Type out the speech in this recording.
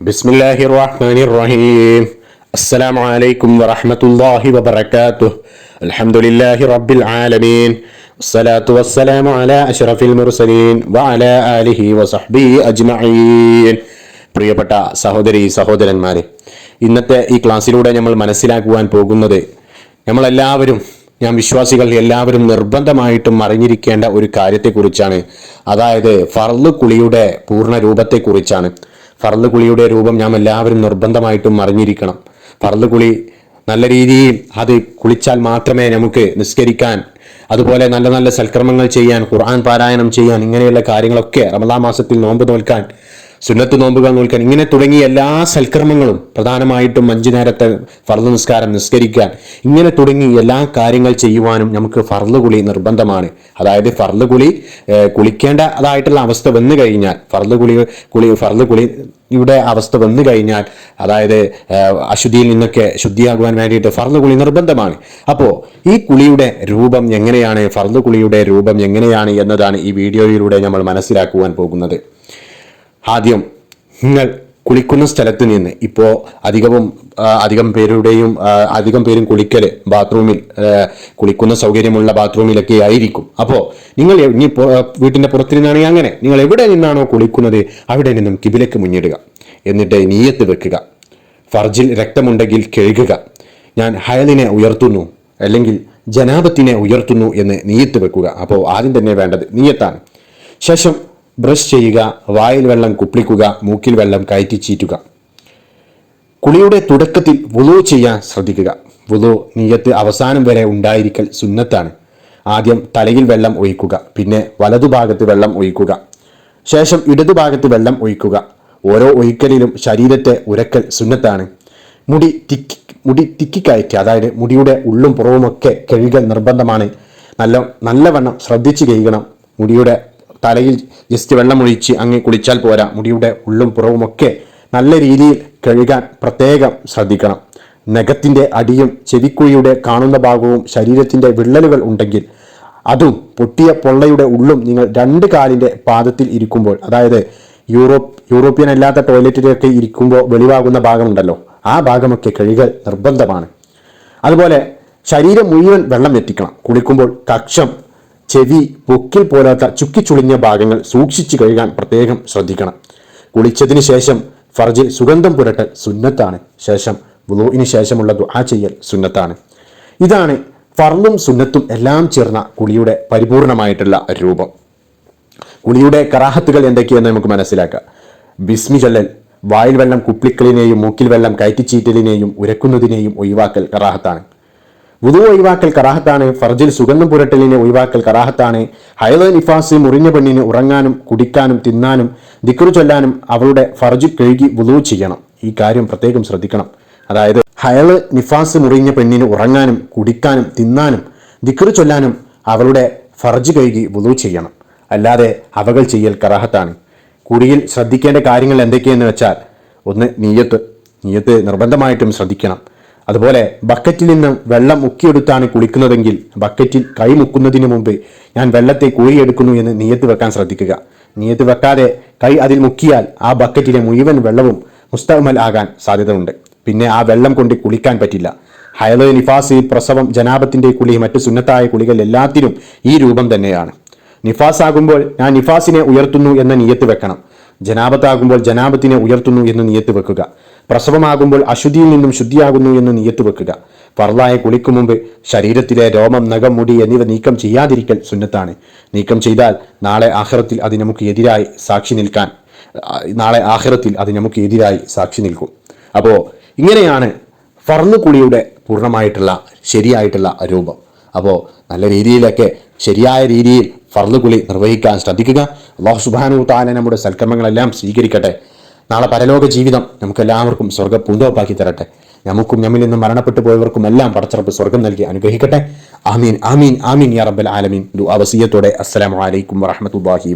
بسم الله الرحمن الرحيم السلام عليكم ورحمة الله وبركاته الحمد لله رب العالمين والصلاة والسلام على أشرف المرسلين وعلى آله وصحبه أجمعين പ്രിയപ്പെട്ട സഹോദരി സഹോദരന്മാരെ ഇന്നത്തെ ഈ ക്ലാസ്സിലൂടെ നമ്മൾ മനസ്സിലാക്കുവാൻ പോകുന്നത് നമ്മളെല്ലാവരും ഞാൻ വിശ്വാസികൾ എല്ലാവരും നിർബന്ധമായിട്ടും അറിഞ്ഞിരിക്കേണ്ട ഒരു കാര്യത്തെക്കുറിച്ചാണ് അതായത് ഫർള് കുളിയുടെ പൂർണ്ണ രൂപത്തെക്കുറിച്ചാണ് ഫർൾ കുളിയുടെ രൂപം നാം എല്ലാവരും നിർബന്ധമായിട്ടും അറിഞ്ഞിരിക്കണം. ഫർൾ കുളി നല്ല രീതിയിൽ അത് കുളിച്ചാൽ മാത്രമേ നമുക്ക് നിസ്കരിക്കാൻ അതുപോലെ നല്ല നല്ല സൽക്രമങ്ങൾ ചെയ്യാൻ ഖുർആൻ പാരായണം ചെയ്യാൻ ഇങ്ങനെയുള്ള കാര്യങ്ങളൊക്കെ റമദാ മാസത്തിൽ നോമ്പ് നോൽക്കാൻ സുന്നത്ത് നോമ്പുകൾ നോൽക്കാൻ ഇങ്ങനെ തുടങ്ങിയ എല്ലാ സൽക്കർമ്മങ്ങളും പ്രധാനമായിട്ടും അഞ്ചു നേരത്തെ ഫർദ് നിസ്കാരം നിസ്കരിക്കാൻ ഇങ്ങനെ തുടങ്ങി എല്ലാ കാര്യങ്ങൾ ചെയ്യുവാനും നമുക്ക് ഫർദ് കുളി നിർബന്ധമാണ്. അതായത് ഫർദ് കുളി കുളിക്കേണ്ട അതായിട്ടുള്ള അവസ്ഥ വന്നു കഴിഞ്ഞാൽ ഫർദ് കുളി കുളി ഫർദ് ഇവിടെ അവസ്ഥ വന്നു കഴിഞ്ഞാൽ അതായത് അശുദ്ധിയിൽ നിന്നൊക്കെ ശുദ്ധിയാകുവാൻ വേണ്ടിയിട്ട് ഫർദ് കുളി നിർബന്ധമാണ്. അപ്പോൾ ഈ കുളിയുടെ രൂപം എങ്ങനെയാണ് ഫർദ് കുളിയുടെ രൂപം എങ്ങനെയാണ് എന്നതാണ് ഈ വീഡിയോയിലൂടെ നമ്മൾ മനസ്സിലാക്കുവാൻ പോകുന്നത്. ആദ്യം നിങ്ങൾ കുളിക്കുന്ന സ്ഥലത്ത് നിന്ന് ഇപ്പോൾ അധികവും അധികം പേരുടെയും അധികം പേരും കുളിക്കൽ ബാത്റൂമിൽ കുളിക്കുന്ന സൗകര്യമുള്ള ബാത്റൂമിലൊക്കെ ആയിരിക്കും. അപ്പോൾ നിങ്ങൾ ഇനി വീട്ടിന്റെ പുറത്ത് നിന്നാണെങ്കിൽ അങ്ങനെ. നിങ്ങൾ എവിടെ നിന്നാണോ കുളിക്കുന്നത് അവിടെ നിന്നും കിബിലേക്ക് മുന്നിടുക. എന്നിട്ട് നീയത്ത് വെക്കുക. ഫർജിൽ രക്തമുണ്ടെങ്കിൽ കഴുകുക. ഞാൻ ഹയലിനെ ഉയർത്തുന്നു അല്ലെങ്കിൽ ജനാപത്തിനെ ഉയർത്തുന്നു എന്ന് നീയത്ത് വെക്കുക. അപ്പോൾ ആദ്യം തന്നെ വേണ്ടത് നീയത്താണ്. ശേഷം ബ്രഷ് ചെയ്യുക വായിൽ വെള്ളം കുപ്പിക്കുക മൂക്കിൽ വെള്ളം കയറ്റി ചീറ്റുക. കുളിയുടെ തുടക്കത്തിൽ വുളു ചെയ്യാൻ ശ്രദ്ധിക്കുക. വുളു നീയത്ത് അവസാനം വരെ ഉണ്ടായിരിക്കൽ സുന്നത്താണ്. ആദ്യം തലയിൽ വെള്ളം ഒഴിക്കുക പിന്നെ വലതുഭാഗത്ത് വെള്ളം ഒഴിക്കുക. ശേഷം ഇടതുഭാഗത്ത് വെള്ളം ഒഴിക്കുക. ഓരോ ഒഴിക്കലിലും ശരീരത്തെ ഉരക്കൽ സുന്നത്താണ്. മുടി തിക്കി മുടി തിക്കിക്കയറ്റി അതായത് മുടിയുടെ ഉള്ളും പുറവുമൊക്കെ കഴുകൽ നിർബന്ധമാണ്. നല്ല നല്ലവണ്ണം ശ്രദ്ധിച്ചു കഴുകണം. മുടിയുടെ തലയിൽ ജസ്റ്റ് വെള്ളമൊഴിച്ച് അങ്ങ് കുളിച്ചാൽ പോരാ. മുടിയുടെ ഉള്ളും പുറവുമൊക്കെ നല്ല രീതിയിൽ കഴുകാൻ പ്രത്യേകം ശ്രദ്ധിക്കണം. നഖത്തിന്റെ അടിയും ചെവിക്കുഴിയുടെ കാണുന്ന ഭാഗവും ശരീരത്തിന്റെ വിള്ളലുകൾ ഉണ്ടെങ്കിൽ അതും പൊട്ടിയ പൊള്ളയുടെ ഉള്ളും നിങ്ങൾ രണ്ട് കാലിന്റെ പാദത്തിൽ ഇരിക്കുമ്പോൾ അതായത് യൂറോപ്പ് യൂറോപ്യൻ അല്ലാത്ത ടോയ്ലറ്റിലൊക്കെ ഇരിക്കുമ്പോൾ വെളിവാകുന്ന ഭാഗമുണ്ടല്ലോ ആ ഭാഗമൊക്കെ കഴുകൽ നിർബന്ധമാണ്. അതുപോലെ ശരീരം മുഴുവൻ വെള്ളം എത്തിക്കണം. കുളിക്കുമ്പോൾ കക്ഷം ചെവി പൊക്കിൽ പോലാത്ത ചുക്കിച്ചുളിഞ്ഞ ഭാഗങ്ങൾ സൂക്ഷിച്ചു കഴുകാൻ പ്രത്യേകം ശ്രദ്ധിക്കണം. കുളിച്ചതിന് ശേഷം ഫർജിൽ സുഗന്ധം പുരട്ടൽ സുന്നത്താണ്. ശേഷം വുളുവിന് ശേഷമുള്ള ദുആ ചെയ്യൽ സുന്നത്താണ്. ഇതാണ് ഫർളും സുന്നത്തും എല്ലാം ചേർന്ന കുളിയുടെ പരിപൂർണമായിട്ടുള്ള രൂപം. കുളിയുടെ കറാഹത്തുകൾ എന്തൊക്കെയെന്ന് നമുക്ക് മനസ്സിലാക്കാം. ബിസ്മി ചൊല്ലൽ വായിൽ വെള്ളം കുപ്പിക്കളിനെയും മൂക്കിൽ വെള്ളം കയറ്റിച്ചീറ്റലിനെയും ഉരക്കുന്നതിനെയും ഒഴിവാക്കൽ കറാഹത്താണ്. വുതു ഒഴിവാക്കൽ കറാഹത്താണ് ഫർജിൽ സുഗന്ധം പുരട്ടലിനെ ഒഴിവാക്കൽ കറാഹത്താണ് ഹൈദ നിഫാസ് മുറിഞ്ഞ പെണ്ണിന് ഉറങ്ങാനും കുടിക്കാനും തിന്നാനും ദിക്കുറു ചൊല്ലാനും അവളുടെ ഫർജ് കഴുകി വുതു ചെയ്യണം. ഈ കാര്യം പ്രത്യേകം ശ്രദ്ധിക്കണം. അതായത് ഹയൾ നിഫാസ് മുറിഞ്ഞ പെണ്ണിന് ഉറങ്ങാനും കുടിക്കാനും തിന്നാനും ദിക്കുറു ചൊല്ലാനും അവളുടെ ഫർജ് കഴുകി വുതു ചെയ്യണം. അല്ലാതെ അവകൾ ചെയ്യൽ കറാഹത്താണ്. കുടിയിൽ ശ്രദ്ധിക്കേണ്ട കാര്യങ്ങൾ എന്തൊക്കെയെന്ന് വെച്ചാൽ ഒന്ന് നീയത്ത്. നീയത്ത് നിർബന്ധമായിട്ടും ശ്രദ്ധിക്കണം. അതുപോലെ ബക്കറ്റിൽ നിന്നും വെള്ളം മുക്കിയെടുത്താണ് കുളിക്കുന്നതെങ്കിൽ ബക്കറ്റിൽ കൈ മുക്കുന്നതിന് മുമ്പ് ഞാൻ വെള്ളത്തെ കോരിയെടുക്കുന്നു എന്ന് നീയത്ത് വെക്കാൻ ശ്രദ്ധിക്കുക. നീയത്ത് വെക്കാതെ കൈ അതിൽ മുക്കിയാൽ ആ ബക്കറ്റിലെ മുഴുവൻ വെള്ളവും മുസ്തമൽ ആകാൻ സാധ്യതയുണ്ട്. പിന്നെ ആ വെള്ളം കൊണ്ട് കുളിക്കാൻ പറ്റില്ല. ഹയൽ നിഫാസ് പ്രസവം ജനാപത്തിന്റെ കുളി മറ്റു സുന്നത്തായ കുളികൾ എല്ലാത്തിനും ഈ രൂപം തന്നെയാണ്. നിഫാസ് ആകുമ്പോൾ ഞാൻ നിഫാസിനെ ഉയർത്തുന്നു എന്ന നിയത്ത് വെക്കണം. ജനാപത്താകുമ്പോൾ ജനാപത്തിനെ ഉയർത്തുന്നു എന്ന് നിയത്ത് വെക്കുക. പ്രസവമാകുമ്പോൾ അശുദ്ധിയിൽ നിന്നും ശുദ്ധിയാകുന്നു എന്ന് നീയത്ത് വെക്കുക. ഫർലായ കുളിക്കു മുമ്പ് ശരീരത്തിലെ രോമം നഖം മുടി എന്നിവ നീക്കം ചെയ്യാതിരിക്കൽ സുന്നത്താണ്. നീക്കം ചെയ്താൽ നാളെ ആഹ്റത്തിൽ അത് നമുക്ക് എതിരായി സാക്ഷി നിൽക്കാൻ നാളെ ആഹ്റത്തിൽ അത് നമുക്ക് എതിരായി സാക്ഷി നിൽക്കും. അപ്പോൾ ഇങ്ങനെയാണ് ഫർന്ന് കുളിയുടെ പൂർണമായിട്ടുള്ള ശരിയായിട്ടുള്ള രൂപം. അപ്പോൾ നല്ല രീതിയിലൊക്കെ ശരിയായ രീതിയിൽ ഫർദ് കുളി നിർവഹിക്കാൻ ശ്രദ്ധിക്കുക. അള്ളാഹു സുബാനു താല നമ്മുടെ സൽക്കർമ്മങ്ങളെല്ലാം സ്വീകരിക്കട്ടെ. നാളെ പരലോക ജീവിതം നമുക്ക് എല്ലാവർക്കും സ്വർഗ പൂന്തോപ്പാക്കി തരട്ടെ. നമുക്കും നമ്മിൽ നിന്ന് മരണപ്പെട്ടു പോയവർക്കും എല്ലാം പടച്ചറപ്പ് സ്വർഗം നൽകി അനുഗ്രഹിക്കട്ടെ. ആമീൻ ആമീൻ ആമീൻ യാ റബ്ബൽ ആലമീൻ. ദുആ വസിയത്തോടെ അസ്സലാമു അലൈക്കും വറഹ്മത്തുള്ളാഹി